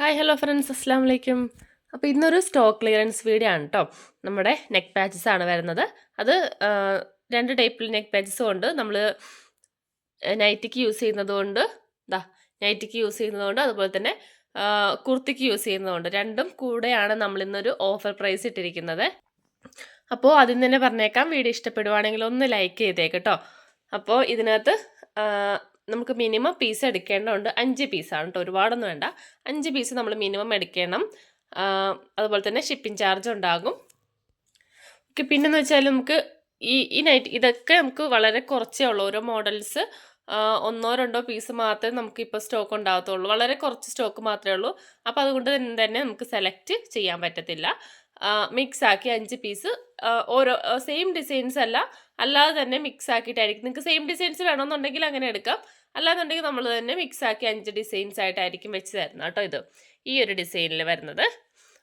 Hi hello friends അസ്സാം വലൈക്കും അപ്പോൾ ഇന്നൊരു സ്റ്റോക്ക് ക്ലിയറൻസ് വീഡിയോ ആണ് കേട്ടോ നമ്മുടെ നെക്ക് പാച്ചസ് ആണ് വരുന്നത്. അത് രണ്ട് ടൈപ്പിൽ നെക്ക് പാച്ചസ് ഉണ്ട്. നമ്മൾ നൈറ്റിക്ക് യൂസ് ചെയ്യുന്നത് കൊണ്ട് ഇതാ നൈറ്റിക്ക് യൂസ് ചെയ്യുന്നതുകൊണ്ട് അതുപോലെ തന്നെ കുർത്തിക്ക് യൂസ് ചെയ്യുന്നതുകൊണ്ട് രണ്ടും കൂടെയാണ് നമ്മൾ ഇന്നൊരു ഓഫർ പ്രൈസ് ഇട്ടിരിക്കുന്നത്. അപ്പോൾ ആദ്യം തന്നെ പറഞ്ഞേക്കാം. വീഡിയോ ഇഷ്ടപ്പെടുവാണെങ്കിൽ ഒന്ന് ലൈക്ക് ചെയ്തേക്ക് കേട്ടോ അപ്പോൾ ഇതിനകത്ത് നമുക്ക് മിനിമം പീസ് എടുക്കേണ്ടതുണ്ട്. അഞ്ച് പീസാണ് കേട്ടോ ഒരുപാടൊന്നും വേണ്ട. അഞ്ച് പീസ് നമ്മൾ മിനിമം എടുക്കണം. അതുപോലെ തന്നെ ഷിപ്പിംഗ് ചാർജ് ഉണ്ടാകും. ഓക്കെ പിന്നെന്ന് വെച്ചാൽ നമുക്ക് ഈ ഈ നൈറ്റ് ഇതൊക്കെ നമുക്ക് വളരെ കുറച്ചേ ഉള്ളൂ. ഓരോ മോഡൽസ് ഒന്നോ രണ്ടോ പീസ് മാത്രമേ നമുക്ക് ഇപ്പോൾ സ്റ്റോക്ക് ഉണ്ടാകത്തുള്ളൂ. വളരെ കുറച്ച് സ്റ്റോക്ക് മാത്രമേ ഉള്ളൂ. അപ്പോൾ അതുകൊണ്ട് തന്നെ നമുക്ക് സെലക്ട് ചെയ്യാൻ പറ്റത്തില്ല. മിക്സ് ആക്കി അഞ്ച് പീസ് ഓരോ സെയിം ഡിസൈൻസ് അല്ല. അല്ലാതെ തന്നെ മിക്സ് ആക്കിയിട്ടായിരിക്കും. നിങ്ങൾക്ക് സെയിം ഡിസൈൻസ് വേണമെന്നുണ്ടെങ്കിൽ അങ്ങനെ എടുക്കാം. അല്ലാന്നുണ്ടെങ്കിൽ നമ്മൾ തന്നെ മിക്സ് ആക്കി അഞ്ച് ഡിസൈൻസ് ആയിട്ടായിരിക്കും വെച്ച് തരുന്നത് കേട്ടോ ഇത്. ഈ ഒരു ഡിസൈനിൽ വരുന്നത്.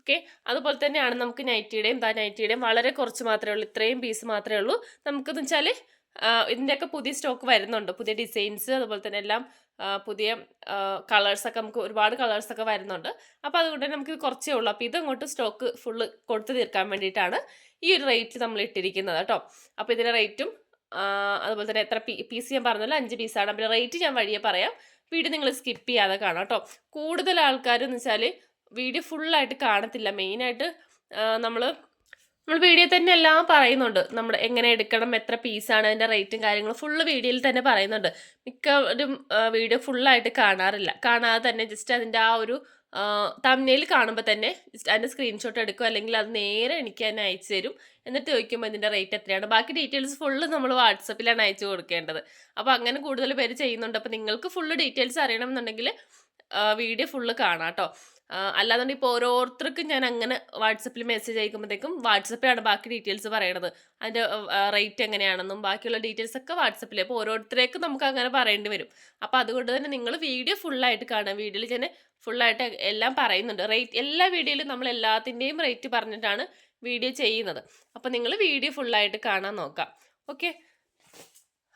ഓക്കെ അതുപോലെ തന്നെയാണ് നമുക്ക് നൈറ്റിയുടെയും ദാ നൈറ്റിയുടെയും വളരെ കുറച്ച് മാത്രമേ ഉള്ളൂ. ഇത്രയും പീസ് മാത്രമേ ഉള്ളൂ. നമുക്കെന്ന് വെച്ചാൽ ഇതിന്റെയൊക്കെ പുതിയ സ്റ്റോക്ക് വരുന്നുണ്ട്. പുതിയ ഡിസൈൻസ് അതുപോലെ തന്നെ എല്ലാം പുതിയ കളേഴ്സൊക്കെ നമുക്ക് ഒരുപാട് കളേഴ്സൊക്കെ വരുന്നുണ്ട്. അപ്പോൾ അതുകൊണ്ട് നമുക്ക് കുറച്ചേ ഉള്ളൂ. അപ്പോൾ ഇതങ്ങോട്ട് സ്റ്റോക്ക് ഫുള്ള് കൊടുത്തു തീർക്കാൻ വേണ്ടിയിട്ടാണ് ഈ ഒരു റേറ്റ് നമ്മൾ ഇട്ടിരിക്കുന്നത് കേട്ടോ. അപ്പോൾ ഇതിന്റെ റേറ്റും അതുപോലെ തന്നെ എത്ര പീസ് ഞാൻ പറഞ്ഞല്ലോ അഞ്ച് പീസാണ് പിന്നെ റേറ്റ് ഞാൻ വഴിയെ പറയാം. വീഡിയോ നിങ്ങൾ സ്കിപ്പ് ചെയ്യാതെ കാണാം കേട്ടോ കൂടുതൽ ആൾക്കാർ എന്ന് വെച്ചാൽ വീഡിയോ ഫുള്ളായിട്ട് കാണത്തില്ല. മെയിനായിട്ട് നമ്മൾ നമ്മൾ വീഡിയോ തന്നെ എല്ലാം പറയുന്നുണ്ട്. നമ്മൾ എങ്ങനെ എടുക്കണം എത്ര പീസാണ് അതിന്റെ റേറ്റും കാര്യങ്ങളും ഫുള്ള് വീഡിയോയിൽ തന്നെ പറയുന്നുണ്ട്. മിക്കവരും വീഡിയോ ഫുള്ളായിട്ട് കാണാറില്ല. കാണാതെ തന്നെ ജസ്റ്റ് അതിന്റെ ആ ഒരു തമ്മിൽ കാണുമ്പോൾ തന്നെ ജസ്റ്റ് അതിന്റെ സ്ക്രീൻഷോട്ട് എടുക്കും അല്ലെങ്കിൽ അത് നേരെ എനിക്ക് തന്നെ അയച്ചു തരും. എന്നിട്ട് ചോദിക്കുമ്പോൾ ഇതിന്റെ റേറ്റ് എത്രയാണ്? ബാക്കി ഡീറ്റെയിൽസ് ഫുള്ള് നമ്മൾ വാട്സപ്പിലാണ് അയച്ചു കൊടുക്കേണ്ടത്. അപ്പോൾ അങ്ങനെ കൂടുതൽ പേര് ചെയ്യുന്നുണ്ട്. അപ്പോൾ നിങ്ങൾക്ക് ഫുള്ള് ഡീറ്റെയിൽസ് അറിയണമെന്നുണ്ടെങ്കിൽ വീഡിയോ ഫുള്ള് കാണാം കേട്ടോ. അല്ലാതെ ഇപ്പോൾ ഓരോരുത്തർക്കും ഞാൻ അങ്ങനെ വാട്സപ്പിൽ മെസ്സേജ് അയക്കുമ്പോഴത്തേക്കും വാട്സപ്പിലാണ് ബാക്കി ഡീറ്റെയിൽസ് പറയണത്. അതിന്റെ റേറ്റ് എങ്ങനെയാണെന്നും ബാക്കിയുള്ള ഡീറ്റെയിൽസ് ഒക്കെ വാട്സപ്പിൽ അപ്പോൾ ഓരോരുത്തരേക്കും നമുക്ക് അങ്ങനെ പറയേണ്ടി വരും. അപ്പോൾ അതുകൊണ്ട് തന്നെ നിങ്ങൾ വീഡിയോ ഫുള്ളായിട്ട് കാണുക. വീഡിയോയിൽ ഞാൻ ഫുള്ളായിട്ട് എല്ലാം പറയുന്നുണ്ട്. റേറ്റ് എല്ലാ വീഡിയോയിലും നമ്മൾ എല്ലാത്തിന്റെയും റേറ്റ് പറഞ്ഞിട്ടാണ് വീഡിയോ ചെയ്യുന്നത്. അപ്പോൾ നിങ്ങൾ വീഡിയോ ഫുള്ളായിട്ട് കാണാൻ നോക്കാം. ഓക്കെ?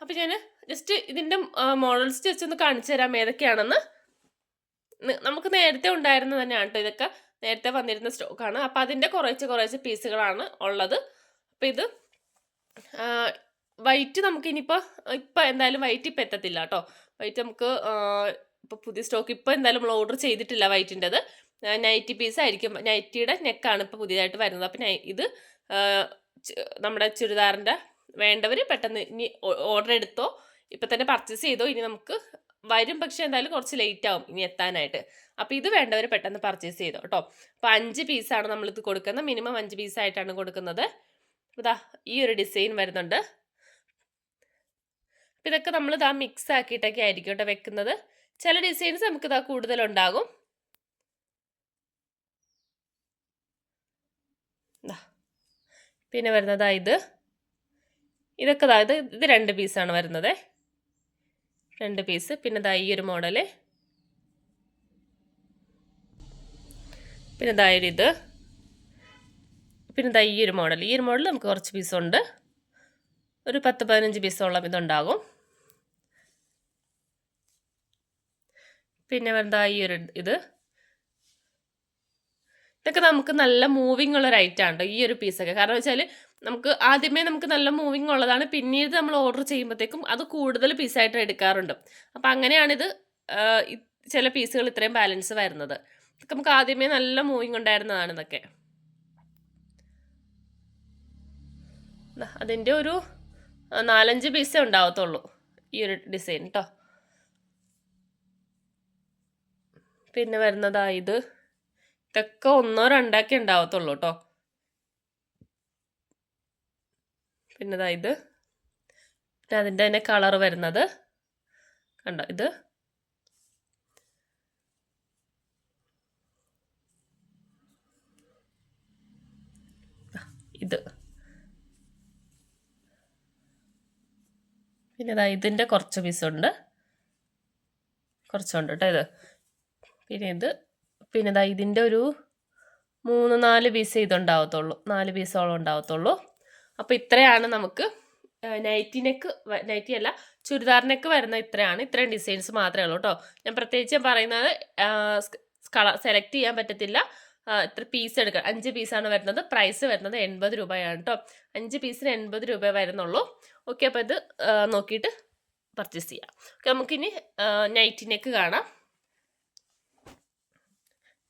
അപ്പോൾ ഞാൻ ജസ്റ്റ് ഇതിന്റെ മോഡൽസ് ജസ്റ്റ് ഒന്ന് കാണിച്ചു തരാം ഏതൊക്കെയാണെന്ന്. നമുക്ക് നേരത്തെ ഉണ്ടായിരുന്ന തന്നെയാണ് കേട്ടോ ഇതൊക്കെ. നേരത്തെ വന്നിരുന്ന സ്റ്റോക്കാണ് അപ്പം അതിന്റെ കുറേച്ച് കുറേച്ച് പീസുകളാണ് ഉള്ളത്. അപ്പം ഇത് വൈറ്റ് നമുക്ക് ഇനിയിപ്പോൾ ഇപ്പം എന്തായാലും വൈറ്റ് ഇപ്പം എത്തത്തില്ല കേട്ടോ. വൈറ്റ് നമുക്ക് ഇപ്പോൾ പുതിയ സ്റ്റോക്ക് ഇപ്പോൾ എന്തായാലും നമ്മൾ ഓർഡർ ചെയ്തിട്ടില്ല വൈറ്റിന്റെത് നൈറ്റി പീസ് ആയിരിക്കും. നൈറ്റിയുടെ നെക്കാണ് ഇപ്പോൾ പുതിയതായിട്ട് വരുന്നത്. അപ്പം ഇത് നമ്മുടെ ചുരിദാറിന്റെ വേണ്ടവർ പെട്ടെന്ന് ഇനി ഓർഡർ എടുത്തോ ഇപ്പം തന്നെ പർച്ചേസ് ചെയ്തോ ഇനി നമുക്ക് വരും. പക്ഷെ എന്തായാലും കുറച്ച് ലേറ്റ് ആവും ഇനി എത്താനായിട്ട്. അപ്പോൾ ഇത് വേണ്ടവർ പെട്ടെന്ന് പർച്ചേസ് ചെയ്തോ കേട്ടോ അപ്പോൾ അഞ്ച് പീസാണ് നമ്മളിത് കൊടുക്കുന്നത്. മിനിമം അഞ്ച് പീസായിട്ടാണ് കൊടുക്കുന്നത്. ഇതാ ഈ ഒരു ഡിസൈൻ വരുന്നുണ്ട്. ഇതൊക്കെ നമ്മൾ ഇതാ മിക്സ് ആക്കിയിട്ടൊക്കെ ആയിരിക്കും കേട്ടോ വെക്കുന്നത്. ചില ഡിസൈൻസ് നമുക്കിതാ കൂടുതലുണ്ടാകും ദാ. പിന്നെ വരുന്നതാ ഇത്. ഇതൊക്കെ അതായത് ഇത് ഇത് രണ്ട് പീസാണ് വരുന്നത്. രണ്ട് പീസ് പിന്നെ ഇതാ ഈ ഒരു മോഡൽ പിന്നെ ദാ ഒരു ഇത്. പിന്നെ ഇതാ ഈ ഒരു മോഡൽ ഈ ഒരു മോഡൽ നമുക്ക് കുറച്ച് പീസുണ്ട് ഒരു പത്ത് പതിനഞ്ച് പീസോളം ഇതുണ്ടാകും. പിന്നെ വരുന്നതാ ഈ ഒരു ഇത്. ഇതൊക്കെ നമുക്ക് നല്ല മൂവിങ് ഉള്ള ഒരു ഐറ്റം ഈ ഒരു പീസൊക്കെ കാരണം വെച്ചാൽ നമുക്ക് ആദ്യമേ നമുക്ക് നല്ല മൂവിങ് ഉള്ളതാണ്. പിന്നീട് നമ്മൾ ഓർഡർ ചെയ്യുമ്പോഴത്തേക്കും അത് കൂടുതൽ പീസായിട്ട് എടുക്കാറുണ്ട്. അപ്പം അങ്ങനെയാണിത് ചില പീസുകൾ ഇത്രയും ബാലൻസ് വരുന്നത്. ഇതൊക്കെ നമുക്ക് ആദ്യമേ നല്ല മൂവിങ് ഉണ്ടായിരുന്നതാണ് ഇതൊക്കെ. അതിന്റെ ഒരു നാലഞ്ച് പീസേ ഉണ്ടാവത്തുള്ളൂ ഈ ഒരു ഡിസൈൻ കേട്ടോ പിന്നെ വരുന്നതാ ഇത്. ഇതൊക്കെ ഒന്നോ രണ്ടാക്കി ഉണ്ടാവത്തുള്ളൂ കേട്ടോ പിന്നെ ഇത്. പിന്നെ അതിന്റെ തന്നെ കളർ വരുന്നത്. കണ്ടോ ഇത്? ഇത്. പിന്നെ ദാ ഇതിന്റെ കുറച്ച് പീസുണ്ട് കുറച്ചുണ്ട് കേട്ടോ ഇത്. പിന്നെ ഇത്. പിന്നെ ദാ ഇതിന്റെ ഒരു മൂന്ന് നാല് പീസ് ഇതുണ്ടാവത്തുള്ളൂ. നാല് പീസോളം ഉണ്ടാവത്തുള്ളൂ. അപ്പോൾ ഇത്രയാണ് നമുക്ക് നൈറ്റി നെക്ക് നൈറ്റി അല്ല ചുരിദാർ നെക്ക് വരുന്ന ഇത്രയാണ്. ഇത്രയും ഡിസൈൻസ് മാത്രമേ ഉള്ളൂ കേട്ടോ ഞാൻ പ്രത്യേകിച്ച് പറയുന്നത് കളർ സെലക്ട് ചെയ്യാൻ പറ്റത്തില്ല. ഇത്ര പീസ് എടുക്കുക അഞ്ച് പീസാണ് വരുന്നത്. പ്രൈസ് വരുന്നത് എൺപത് രൂപയാണ് കേട്ടോ അഞ്ച് പീസിന് എൺപത് രൂപ വരുന്നുള്ളൂ. ഓക്കെ അപ്പോൾ ഇത് നോക്കിയിട്ട് പർച്ചേസ് ചെയ്യാം. ഓക്കെ നമുക്കിനി നൈറ്റി നെക്ക് കാണാം.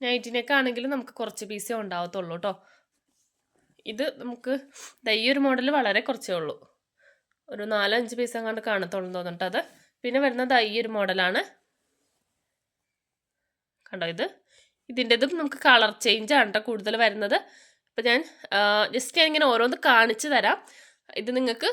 നൈറ്റി നെക്ക് ആണെങ്കിലും നമുക്ക് കുറച്ച് പീസേ ഉണ്ടാവത്തുള്ളൂ കേട്ടോ ഇത് നമുക്ക് ഈ ഒരു മോഡൽ വളരെ കുറച്ചേ ഉള്ളൂ. ഒരു നാലഞ്ച് പീസ് അങ്ങാണ്ട് കാണത്തുള്ളൂ തോന്നിട്ട് അത്. പിന്നെ വരുന്നത് ഈ ഒരു മോഡലാണ്. കണ്ടോ ഇത്? ഇതിന്റെതും നമുക്ക് കളർ ചേഞ്ച് ആണ് കേട്ടോ കൂടുതൽ വരുന്നത്. ഇപ്പം ഞാൻ ജസ്റ്റ് ഞാൻ ഇങ്ങനെ ഓരോന്ന് കാണിച്ചു തരാം. ഇത് നിങ്ങൾക്ക്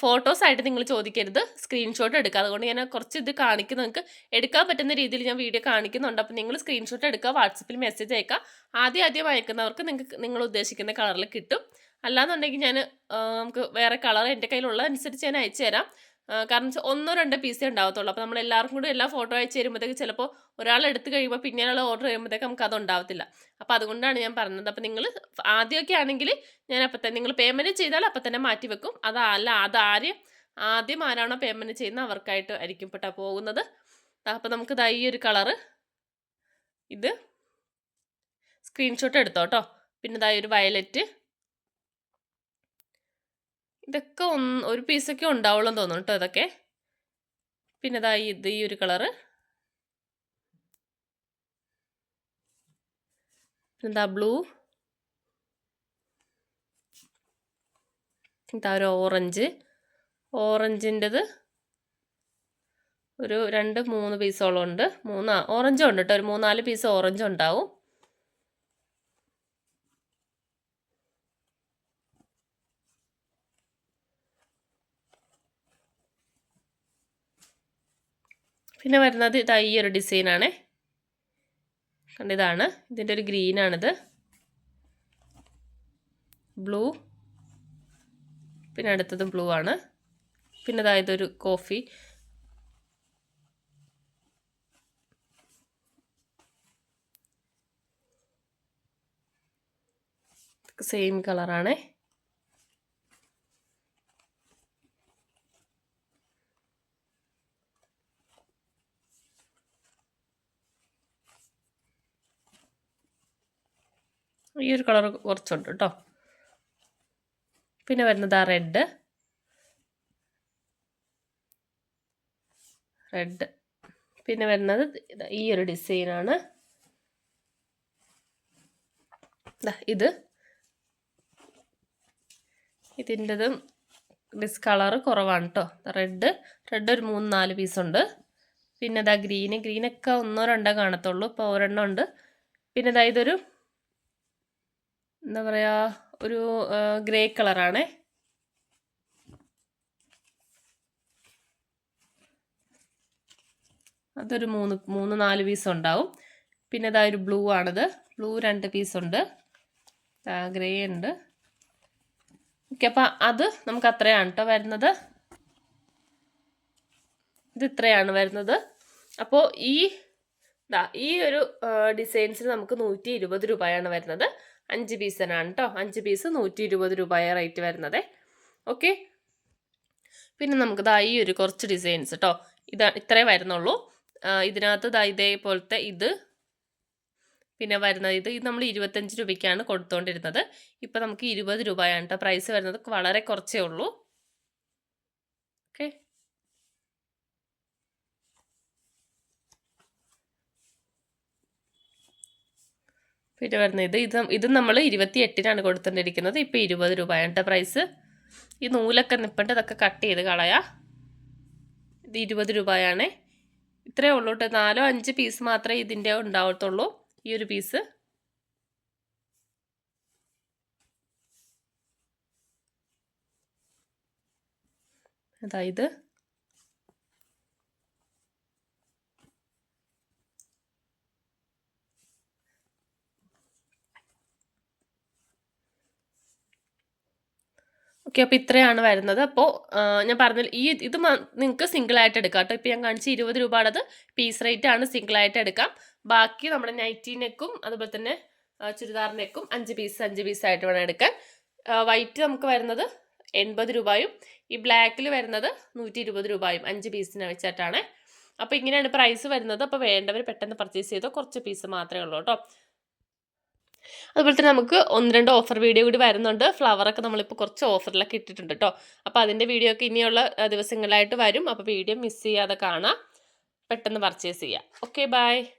ഫോട്ടോസ് ആയിട്ട് നിങ്ങൾ ചോദിക്കരുത്. സ്ക്രീൻഷോട്ട് എടുക്കുക. അതുകൊണ്ട് ഞാൻ കുറച്ച് ഇത് കാണിക്കുന്ന നിങ്ങൾക്ക് എടുക്കാൻ പറ്റുന്ന രീതിയിൽ ഞാൻ വീഡിയോ കാണിക്കുന്നുണ്ട്. അപ്പോൾ നിങ്ങൾ സ്ക്രീൻഷോട്ട് എടുക്കുക വാട്സപ്പിൽ മെസ്സേജ് അയക്കുക. ആദ്യം ആദ്യം അയക്കുന്നവർക്ക് നിങ്ങൾക്ക് നിങ്ങൾ ഉദ്ദേശിക്കുന്ന കളറിൽ കിട്ടും. അല്ലാന്നുണ്ടെങ്കിൽ ഞാൻ നമുക്ക് വേറെ കളർ എന്റെ കയ്യിലുള്ള അനുസരിച്ച് ഞാൻ അയച്ചു തരാം കാരണം ഒന്നോ രണ്ടോ പീസേ ഉണ്ടാവത്തുള്ളൂ. അപ്പോൾ നമ്മൾ എല്ലാവർക്കും കൂടി എല്ലാ ഫോട്ടോ അയച്ചു തരുമ്പോഴത്തേക്ക് ചിലപ്പോൾ ഒരാൾ എടുത്ത് കഴിയുമ്പോൾ പിന്നെ ഒരാൾ ഓർഡർ ചെയ്യുമ്പോഴത്തേക്ക് നമുക്ക് അത് ഉണ്ടാവത്തില്ല അപ്പോൾ അതുകൊണ്ടാണ് ഞാൻ പറഞ്ഞത്. അപ്പോൾ നിങ്ങൾ ആദ്യമൊക്കെ ആണെങ്കിൽ ഞാൻ അപ്പം തന്നെ നിങ്ങൾ പേയ്മെന്റ് ചെയ്താൽ അപ്പം തന്നെ മാറ്റി വെക്കും. അതല്ല അതാരും ആദ്യം ആരാണോ പേയ്മെന്റ് ചെയ്യുന്നത് അവർക്കായിട്ട് ആയിരിക്കും പെട്ടാ പോകുന്നത്. അപ്പോൾ നമുക്ക് ദാ ഈ ഒരു കളറ് ഇത് സ്ക്രീൻഷോട്ട് എടുത്തോട്ടോ. പിന്നെ ഇതായി ഒരു വയലറ്റ് ഇതൊക്കെ ഒന്ന് ഒരു പീസൊക്കെ ഉണ്ടാവുള്ളൂ തോന്നുന്നു കേട്ടോ ഇതൊക്കെ. പിന്നെ ദാ ഇത് ഈ ഒരു കളറ്. എന്താ ബ്ലൂ. എന്താ ഒരു ഓറഞ്ച്. ഓറഞ്ചിന്റെത് ഒരു രണ്ട് മൂന്ന് പീസോളം ഉണ്ട്. മൂന്ന് ഓറഞ്ചും ഉണ്ട് കേട്ടോ ഒരു മൂന്നാൽ പീസ് ഓറഞ്ച് ഉണ്ടാവും. പിന്നെ വരുന്നത് ഇതാ ഈ ഒരു ഡിസൈനാണ് കണ്ടിതാണ് ഇതിന്റെ ഒരു ഗ്രീനാണിത് ബ്ലൂ പിന്നെ അടുത്തത് ബ്ലൂ ആണ്. പിന്നെ ഇതാ ഇതൊരു കോഫി സെയിം കളറാണ് ഈ ഒരു കളർ കുറച്ചുണ്ട് കേട്ടോ പിന്നെ വരുന്നത് ആ റെഡ് റെഡ് പിന്നെ വരുന്നത് ഈ ഒരു ഡിസൈനാണ് ഇത്. ഇതിന്റെതും ഡിസ് കളറ് കുറവാണ് കേട്ടോ റെഡ് റെഡ് ഒരു മൂന്ന് നാല് പീസുണ്ട് പിന്നെ ഇതാ ഗ്രീന് ഗ്രീനൊക്കെ ഒന്നോ രണ്ടോ കാണത്തുള്ളൂ. ഇപ്പോൾ ഒരെണ്ണം ഉണ്ട്. പിന്നെ ഇതാ ഇതൊരു എന്താ പറയുക ഒരു ഗ്രേ കളറാണേ. അതൊരു മൂന്ന് മൂന്ന് നാല് പീസ് ഉണ്ടാവും. പിന്നെ ഇതാ ഒരു ബ്ലൂ ആണിത്. ബ്ലൂ രണ്ട് പീസ് ഉണ്ട്. ഗ്രേ ഉണ്ട്. ഓക്കെ അപ്പം അത് നമുക്ക് അത്രയാണ് കേട്ടോ വരുന്നത്. ഇത് ഇത്രയാണ് വരുന്നത്. അപ്പോൾ ഈ ഈ ഒരു ഡിസൈൻസിന് നമുക്ക് നൂറ്റി ഇരുപത് രൂപയാണ് വരുന്നത്. അഞ്ച് പീസിനാണ് കേട്ടോ അഞ്ച് പീസ് നൂറ്റി ഇരുപത് രൂപയാണ് റേറ്റ് വരുന്നത്. ഓക്കെ പിന്നെ നമുക്ക് ദാ ഈ ഒരു കുറച്ച് ഡിസൈൻസ് കേട്ടോ ഇതാ ഇത്രേ വരുന്നുള്ളൂ. ഇതിനകത്ത് ദാ ഇതേപോലത്തെ ഇത്. പിന്നെ വരുന്നത് ഇത്. ഇത് നമ്മൾ ഇരുപത്തഞ്ച് രൂപയ്ക്കാണ് കൊടുത്തുകൊണ്ടിരുന്നത് ഇപ്പം നമുക്ക് ഇരുപത് രൂപയാണ് കേട്ടോ പ്രൈസ് വരുന്നത്. വളരെ കുറച്ചേ ഉള്ളൂ. ഓക്കെ പിന്നെ വരുന്നത്. ഇത് ഇത് ഇത് നമ്മൾ ഇരുപത്തി എട്ടിനാണ് കൊടുത്തുകൊണ്ടിരിക്കുന്നത് ഇപ്പോൾ ഇരുപത് രൂപയാണ് പ്രൈസ് ഈ നൂലൊക്കെ നിൽപ്പുണ്ട് ഇതൊക്കെ കട്ട് ചെയ്ത് കളയാ. ഇത് ഇരുപത് രൂപയാണ്. ഇത്രയേ ഉള്ളൂ കേട്ടോ നാലോ അഞ്ച് പീസ് മാത്രമേ ഇതിന്റെ ഉണ്ടാവത്തുള്ളൂ ഈ ഒരു പീസ് അതായത് ഓക്കെ അപ്പോൾ ഇത്രയാണ് വരുന്നത്. അപ്പോൾ ഞാൻ പറഞ്ഞ ഈ ഇത് നിങ്ങൾക്ക് സിംഗിളായിട്ട് എടുക്കാം കേട്ടോ. ഇപ്പോൾ ഞാൻ കാണിച്ച ഇരുപത് രൂപയുടേത് പീസ് റേറ്റ് ആണ് സിംഗിളായിട്ട് എടുക്കാം. ബാക്കി നമ്മുടെ നൈറ്റി നെക്കും അതുപോലെ തന്നെ ആ, ചുരിദാർ നെക്കും അഞ്ച് പീസ് അഞ്ച് പീസായിട്ട് വേണം എടുക്കാൻ. വൈറ്റ് നമുക്ക് വരുന്നത് എൺപത് രൂപയും ഈ ബ്ലാക്കിൽ വരുന്നത് നൂറ്റി ഇരുപത് രൂപയും അഞ്ച് പീസിനെ വെച്ചിട്ടാണ്. അപ്പോൾ ഇങ്ങനെയാണ് പ്രൈസ് വരുന്നത്. അപ്പോൾ വേണ്ടവർ പെട്ടെന്ന് പർച്ചേസ് ചെയ്തോ കുറച്ച് പീസ് മാത്രമേ ഉള്ളൂ കേട്ടോ. അതുപോലെ തന്നെ നമുക്ക് ഒന്ന് രണ്ട് ഓഫർ വീഡിയോ കൂടി വരുന്നുണ്ട്. ഫ്ലവറൊക്കെ നമ്മളിപ്പോൾ കുറച്ച് ഓഫറിലൊക്കെ ഇട്ടിട്ടുണ്ട് കേട്ടോ അപ്പോൾ അതിന്റെ വീഡിയോ ഒക്കെ ഇനിയുള്ള ദിവസങ്ങളിലായിട്ട് വരും. അപ്പോൾ വീഡിയോ മിസ് ചെയ്യാതെ കാണാം. പെട്ടെന്ന് പർച്ചേസ് ചെയ്യാം. Okay bye